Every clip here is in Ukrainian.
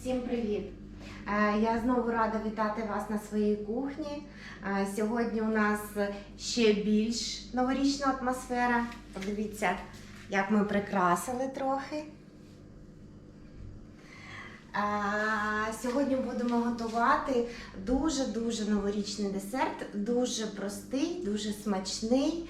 Всім привіт! Е, Я знову рада вітати вас на своїй кухні. Е, Сьогодні у нас ще більш новорічна атмосфера. Подивіться, як ми прикрасили трохи. Е, Сьогодні будемо готувати дуже-дуже новорічний десерт, дуже простий, дуже смачний.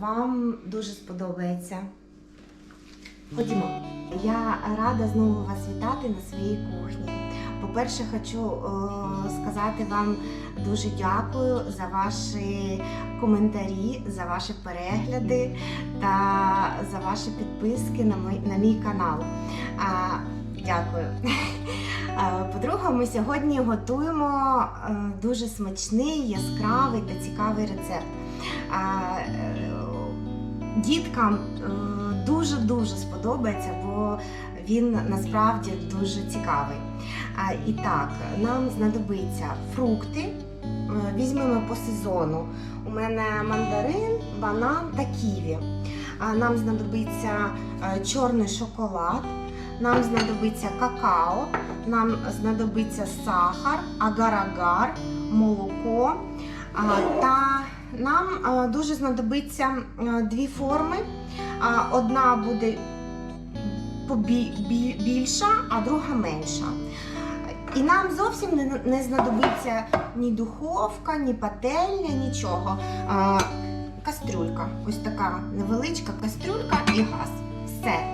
Вам дуже сподобається. Ходімо. Я рада знову вас вітати на своїй кухні. По-перше, хочу е, сказати вам дуже дякую за ваші коментарі, за ваші перегляди та за ваші підписки на мій, на мій канал. А, дякую. По-друге, ми сьогодні готуємо е, дуже смачний, яскравий та цікавий рецепт. Е, Діткам е, дуже-дуже сподобається, бо він насправді дуже цікавий. І так, нам знадобиться фрукти. Е, Візьмемо по сезону. У мене мандарин, банан та ківі. Нам знадобиться е, чорний шоколад, нам знадобиться какао, нам знадобиться сахар, агар-агар, молоко. Та нам е, дуже знадобиться е, дві форми. Одна буде більша, а друга менша. І нам зовсім не знадобиться ні духовка, ні пательня, нічого. Кастрюлька. Ось така невеличка кастрюлька і газ. Все.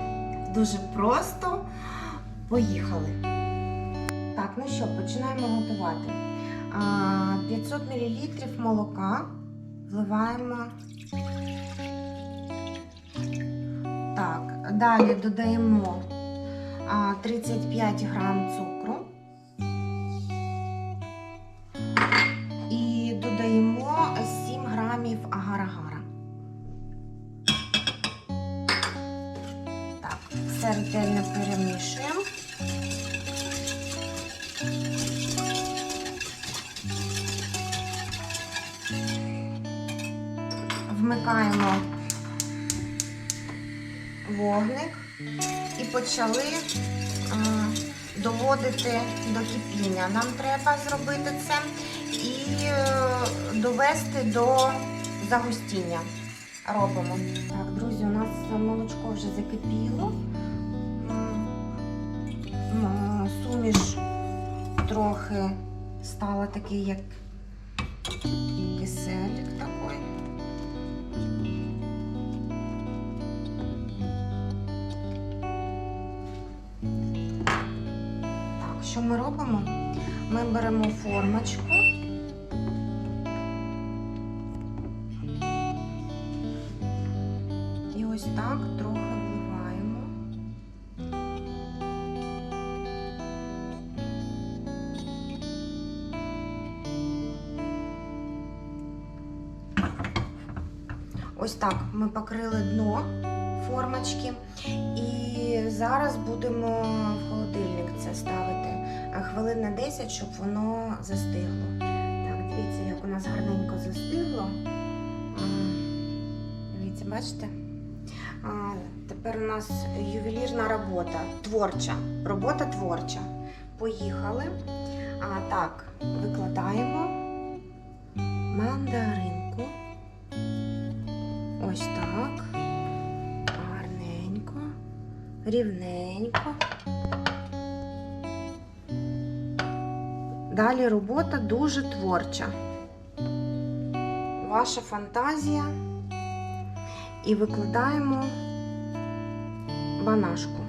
Дуже просто. Поїхали. Так, ну що, починаємо готувати. 500 мл молока вливаємо. Так, далі додаємо 35 грам цукру і додаємо 7 грамів агар-агара. Так, все ретельно перемішуємо. Вмикаємо вогник і почали е, доводити до кипіння. Нам треба зробити це і е, довести до загустіння. Робимо. Так, друзі, у нас молочко вже закипіло. Суміш трохи стала такий, як киселик такий. Що ми робимо? Ми беремо формочку. І ось так трохи вливаємо. Ось так ми покрили дно формочки. І зараз будемо в холодильник це ставити хвилин на 10, щоб воно застигло. Так, дивіться, як у нас гарненько застигло. Дивіться, бачите? А, Тепер у нас ювелірна робота, творча. Робота творча. Поїхали. А, Так, викладаємо мандаринку. Рівненько. Далі робота дуже творча. Ваша фантазія. І викладаємо банашку.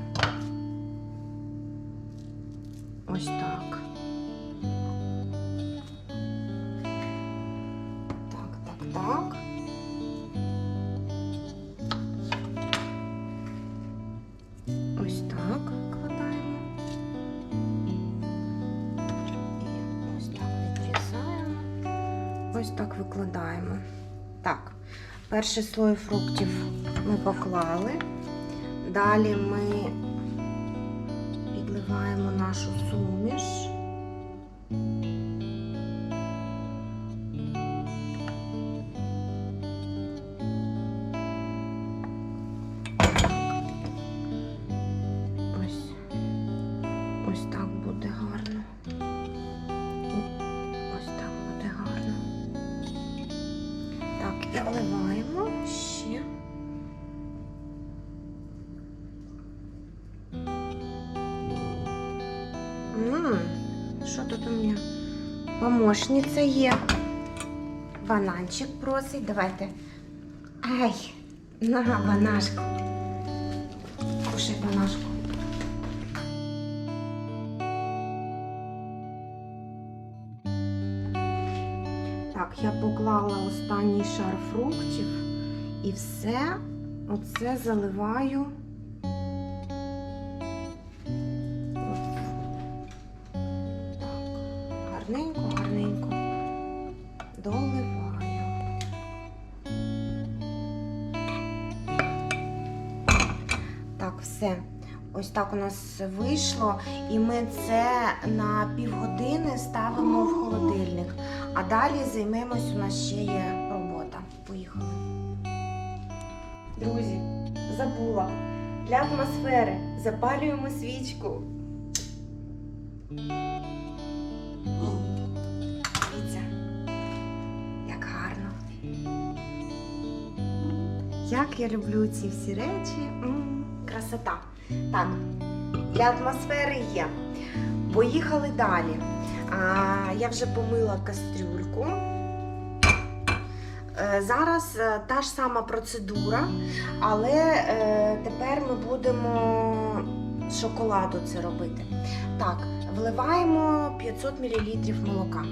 Ось так. Так, так, так. Викладаємо. Так, перший слой фруктів ми поклали. Далі ми підливаємо нашу суміш. Що тут у мене? Помощниця є. Бананчик просить. Давайте. Ай, на банашку. Кушай банашку. Так, я поклала останній шар фруктів і все оце заливаю. Ось так у нас вийшло, і ми це на півгодини ставимо в холодильник. А далі займемось, у нас ще є робота. Поїхали. Друзі, забула. Для атмосфери запалюємо свічку. Дивіться, як гарно. Як я люблю ці всі речі. М, красота. Так, для атмосфери є. Поїхали далі. А, я вже помила кастрюльку. Е, Зараз е, та ж сама процедура, але е, тепер ми будемо з шоколаду це робити. Так, вливаємо 500 мл молока.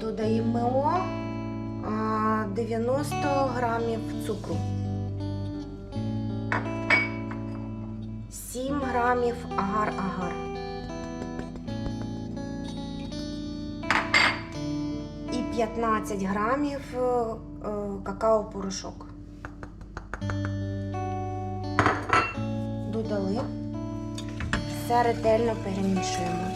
Додаємо 90 грамів цукру. 7 грамів агар-агар. І 15 грамів е, е, какао-порошок. Додали. Все ретельно перемішуємо.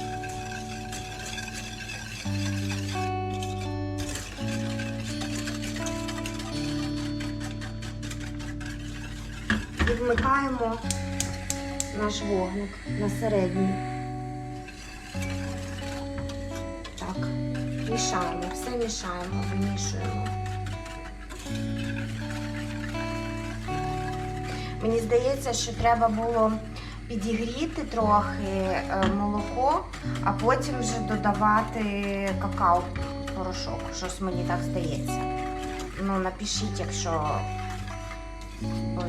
І вмикаємо наш вогник на середній. Так, мішаємо, все мішаємо, вимішуємо. Мені здається, що треба було підігріти трохи е, молоко, а потім вже додавати какао-порошок. Щось мені так здається. Ну, напишіть, якщо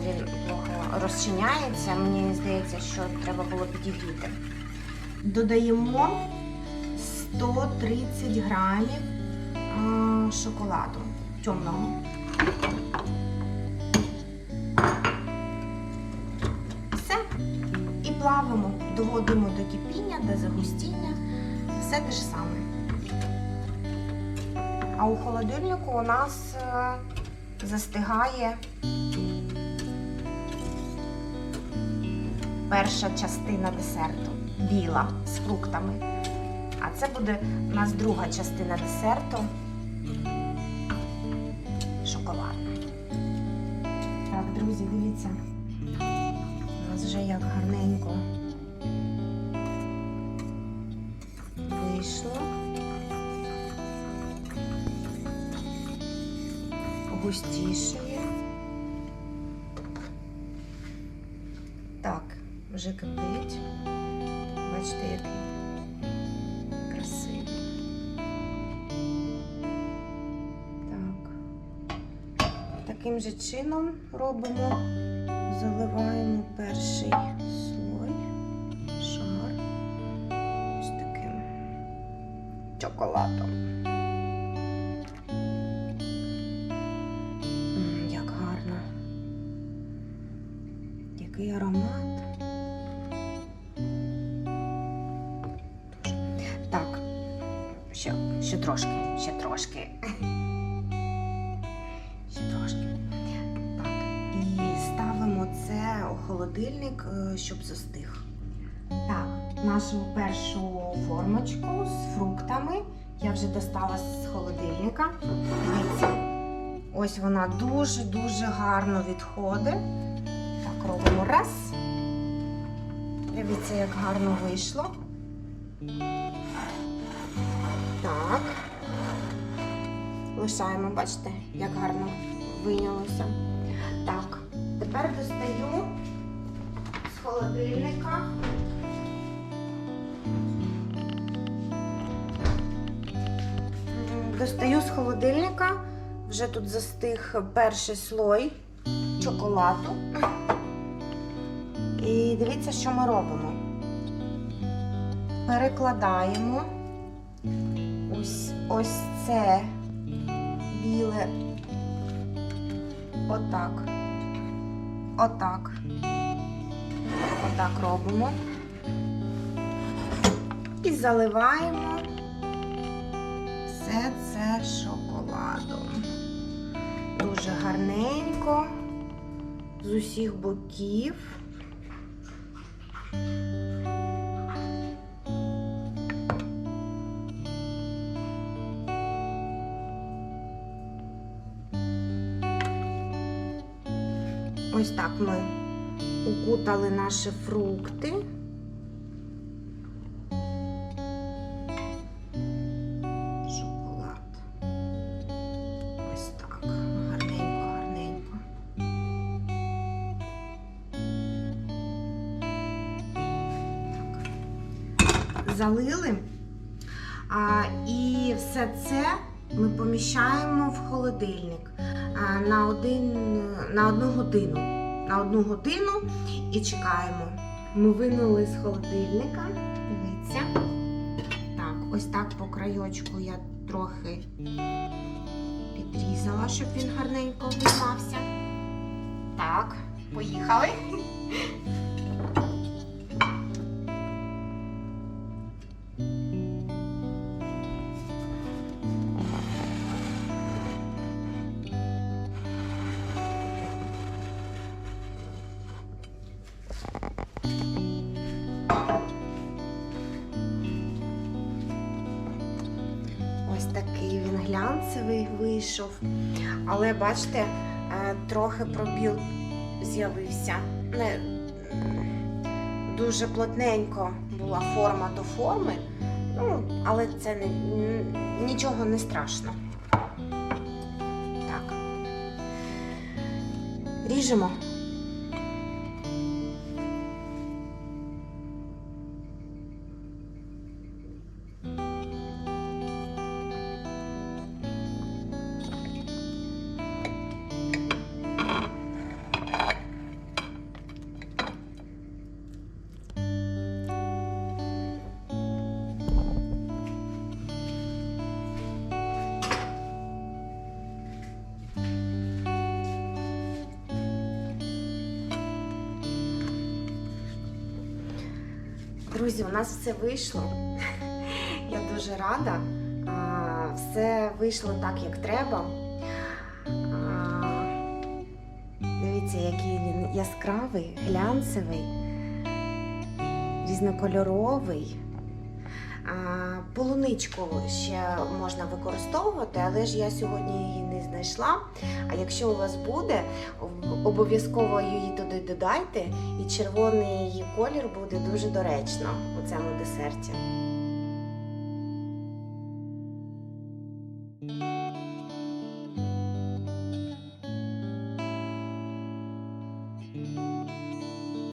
він плохо розчиняється. Мені здається, що треба було підігріти. Додаємо 130 грамів шоколаду темного. Все. І плавимо, доводимо до кипіння, до загустіння. Все те ж саме. А у холодильнику у нас е, застигає перша частина десерту біла з фруктами. А це буде у нас друга частина десерту шоколадна. Так, друзі, дивіться. У нас вже як гарненько вийшло. Густішає. Вже кипить. Бачите, який красивий. Так. Таким же чином робимо, заливаємо перший слой, шар ось таким чоколадом. Ще, ще трошки, ще трошки. Ще трошки. Так, і ставимо це у холодильник, е, щоб застиг. Так, нашу першу формочку з фруктами я вже достала з холодильника. Дивіться, ось вона дуже-дуже гарно відходить. Так, робимо раз. Дивіться, як гарно вийшло. Так, лишаємо, бачите, як гарно вийнялося. Так, тепер достаю з холодильника. Достаю з холодильника. Вже тут застиг перший слой шоколаду. І дивіться, що ми робимо. Перекладаємо ось, ось це біле. Отак. Отак. Отак робимо. І заливаємо все це шоколадом. Дуже гарненько з усіх боків. Ось так ми укутали наші фрукти. Шоколад. Ось так. Гарненько, гарненько. Так. Залили. А, і все це ми поміщаємо в холодильник на, один, на одну годину. На одну годину і чекаємо. Ми винули з холодильника. Дивіться. Так, ось так по крайочку я трохи підрізала, щоб він гарненько обіймався. Так, поїхали. Ось такий він глянцевий вийшов. Але бачите, е, трохи пробіл з'явився. Дуже плотненько була форма до форми. Ну, але це не, нічого не страшно. Так. Ріжемо. Друзі, у нас все вийшло. Я дуже рада. Все вийшло так, як треба. Дивіться, який він яскравий, глянцевий, різнокольоровий. Полуничку ще можна використовувати, але ж я сьогодні її не знайшла. А якщо у вас буде, обов'язково її туди додайте, і червоний її колір буде дуже доречно у цьому десерті.